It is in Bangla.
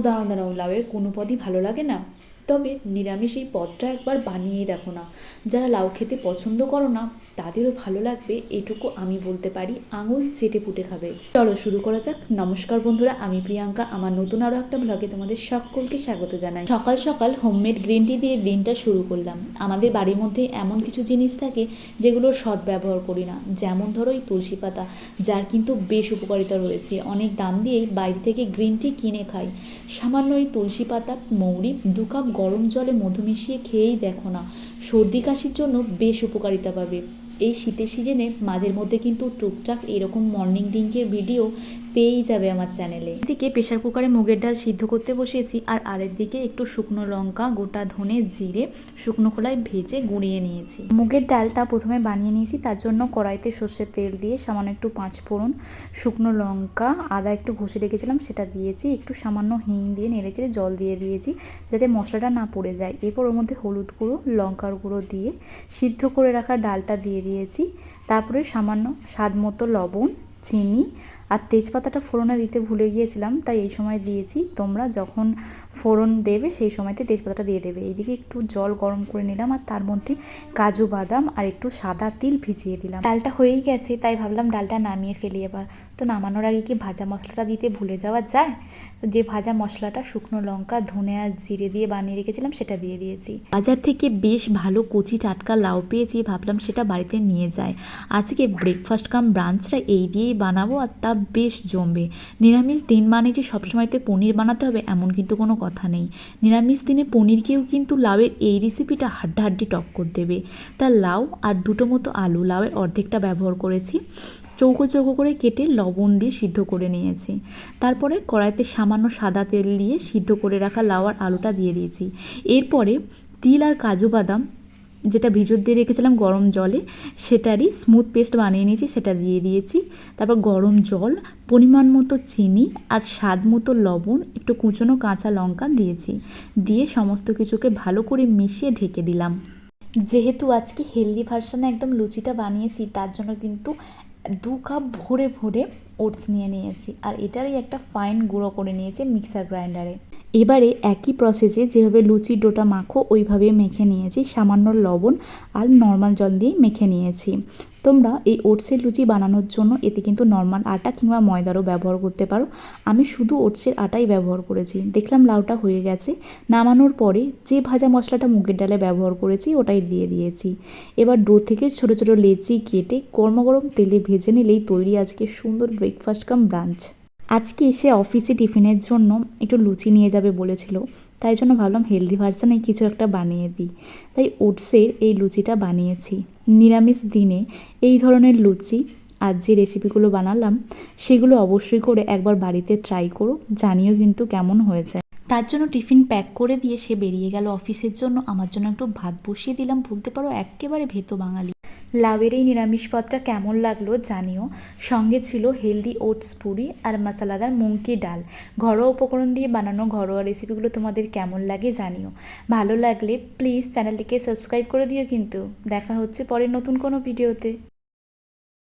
দাঁড়াও দাঁড়াও দাঁড়াও লাউয়ের কোনো পদই ভালো লাগে না। তবে নিরামিষ এই পদটা একবার বানিয়েই দেখো না। যারা লাউ খেতে পছন্দ করো না, তাদেরও ভালো লাগবে, এটুকু আমি বলতে পারি, আঙুল চেটে পুটে খাবে। চলো শুরু করা যাক। নমস্কার বন্ধুরা, আমি প্রিয়াঙ্কা, আমার নতুন আরও একটা ব্লগে তোমাদের সকলকে স্বাগত জানাই। সকাল সকাল হোমমেড গ্রিন টি দিয়ে দিনটা শুরু করলাম। আমাদের বাড়ির মধ্যে এমন কিছু জিনিস থাকে যেগুলোর সৎ ব্যবহার করি না। যেমন ধরো এই তুলসী পাতা, যার কিন্তু বেশ উপকারিতা রয়েছে। অনেক দাম দিয়েই বাইরে থেকে গ্রিন টি কিনে খাই। সামান্য এই তুলসী পাতা, মৌরি, দু কাপ গরম জলে মধু মিশিয়ে খেয়েই দেখো না। সর্দি কাশির জন্য বেশ উপকারিতা পাবে। এই শীতের সিজনে মাঝের মধ্যে কিন্তু টুকটাক এরকম মর্নিং ড্রিঙ্কের ভিডিও পেয়েই যাবে আমার চ্যানেলে এদিকে প্রেশার কুকারে মুগের ডাল সিদ্ধ করতে বসিয়েছি আর আরেক দিকে একটু শুকনো লঙ্কা, গোটা ধনে জিরে, শুকনো খোলায় ভেজে গুঁড়িয়ে নিয়েছি। মুগের ডালটা প্রথমে বানিয়ে নিয়েছি, তার জন্য কড়াইতে সর্ষের তেল দিয়ে সামান্য একটু পাঁচ ফোড়ন শুকনো লঙ্কা, আদা একটু ঘষে রেখেছিলাম, সেটা দিয়েছি, একটু সামান্য হিং দিয়ে নেড়েচেড়ে জল দিয়ে দিয়েছি, যাতে মশলাটা না পড়ে যায়। এরপর ওর মধ্যে হলুদ গুঁড়ো, লঙ্কার গুঁড়ো দিয়ে সিদ্ধ করে রাখা ডালটা দিয়ে দিয়েছি। তারপরে সামান্য স্বাদ মতো লবণ চিনি আর তেজপাতাটা ফোড়নে দিতে ভুলে গিয়েছিলাম, তাই এই সময় দিয়েছি। তোমরা যখন ফোড়ন দেবে, সেই সময়তে তেজপাতাটা দিয়ে দেবে। এইদিকে একটু জল গরম করে নিলাম আর তার মধ্যে কাজু বাদাম আর একটু সাদা তিল ভিজিয়ে দিলাম। ডালটা হয়েই গেছে, তাই ভাবলাম ডালটা নামিয়ে ফেলি এবার। তো নামানোর আগে কি ভাজা মশলাটা দিতে ভুলে যাওয়া যায়? যে ভাজা মশলাটা শুকনো লঙ্কা, ধনে আর জিরে দিয়ে বানিয়ে রেখেছিলাম, সেটা দিয়ে দিয়েছি। বাজার থেকে বেশ ভালো কচি টাটকা লাউ পেয়েছি, ভাবলাম সেটা বাড়িতে নিয়ে যায় আজকে ব্রেকফাস্ট কাম ব্রাঞ্চটা এই দিয়েই বানাবো আর তা বেশ জমবে। নিরামিষ দিন মানে যে সবসময়তে পনির বানাতে হবে এমন কিন্তু কোনো কথা নেই। নিরামিষ দিনে পনিরকেও কিন্তু লাউয়ের এই রেসিপিটা হাড্ডাহাড্ডি টক্কর দেবে। তা লাউ আর দুটো মতো আলু লাউয়ের অর্ধেকটা ব্যবহার করেছি। চৌকো চৌকো করে কেটে লবণ দিয়ে সিদ্ধ করে নিয়েছি। তারপরে কড়াইতে সামান্য সাদা তেল দিয়ে সিদ্ধ করে রাখা লাউ আর আলুটা দিয়ে দিয়েছি। এরপরে তিল আর কাজু বাদাম যেটা ভিজর দিয়ে রেখেছিলাম গরম জলে, সেটারই স্মুথ পেস্ট বানিয়ে নিয়েছি, সেটা দিয়ে দিয়েছি। তারপর গরম জল, পরিমাণ মতো চিনি আর স্বাদ মতো লবণ, একটু কুচনো কাঁচা লঙ্কা দিয়েছি। দিয়ে সমস্ত কিছুকে ভালো করে মিশিয়ে ঢেকে দিলাম। যেহেতু আজকে হেলদি ভার্সানে একদম লুচিটা বানিয়েছি, তার জন্য কিন্তু দু কাপ ভরে ভরে ওটস নিয়ে নিয়েছি। আর এটারই একটা ফাইন গুঁড়ো করে নিয়েছি মিক্সার গ্রাইন্ডারে এবারে একই প্রসেসে যেভাবে লুচির ডোটা, মাখো ওইভাবে মেখে নিয়েছি। সামান্য লবণ আর নর্মাল জল দিয়ে মেখে নিয়েছি। তোমরা এই ওটসের লুচি বানানোর জন্য এতে কিন্তু নর্মাল আটা কিংবা ময়দারও ব্যবহার করতে পারো। আমি শুধু ওটসের আটাই ব্যবহার করেছি। দেখলাম লাউটা হয়ে গেছে। নামানোর পরে যে ভাজা মশলাটা মুগের ডালে ব্যবহার করেছি, ওটাই দিয়ে দিয়েছি। এবার ডো থেকে ছোট ছোট লেচি কেটে গরম তেলে ভেজে নিলেই তৈরি আজকে সুন্দর ব্রেকফাস্ট কাম ব্রাঞ্চ আজকে এসে অফিসে টিফিনের জন্য একটু লুচি নিয়ে যাবে বলেছিল। তাই জন্য ভাবলাম হেলদি ভার্সানে কিছু একটা বানিয়ে দিই। তাই ওটসের এই লুচিটা বানিয়েছি। নিরামিষ দিনে এই ধরনের লুচি আর যে রেসিপিগুলো বানালাম, সেগুলো অবশ্যই করে একবার বাড়িতে ট্রাই করো, জানিও কিন্তু কেমন হয়েছে। তার জন্য টিফিন প্যাক করে দিয়ে সে বেরিয়ে গেল অফিসের জন্য। আমার জন্য একটু ভাত বসিয়ে দিলাম বলতে পারো, একেবারে ভেতো বাঙালি। লাউয়ের এই নিরামিষ পদটা কেমন লাগল জানিও। সঙ্গে ছিল হেলদি ওটস পুরি আর মশালাদার মুঙ্কি ডাল। ঘরোয়া উপকরণ দিয়ে বানানো ঘরোয়া রেসিপিগুলো তোমাদের কেমন লাগে জানিও। ভালো লাগলে প্লিজ চ্যানেলটিকে সাবস্ক্রাইব করে দিও কিন্তু। দেখা হচ্ছে পরের নতুন কোনো ভিডিওতে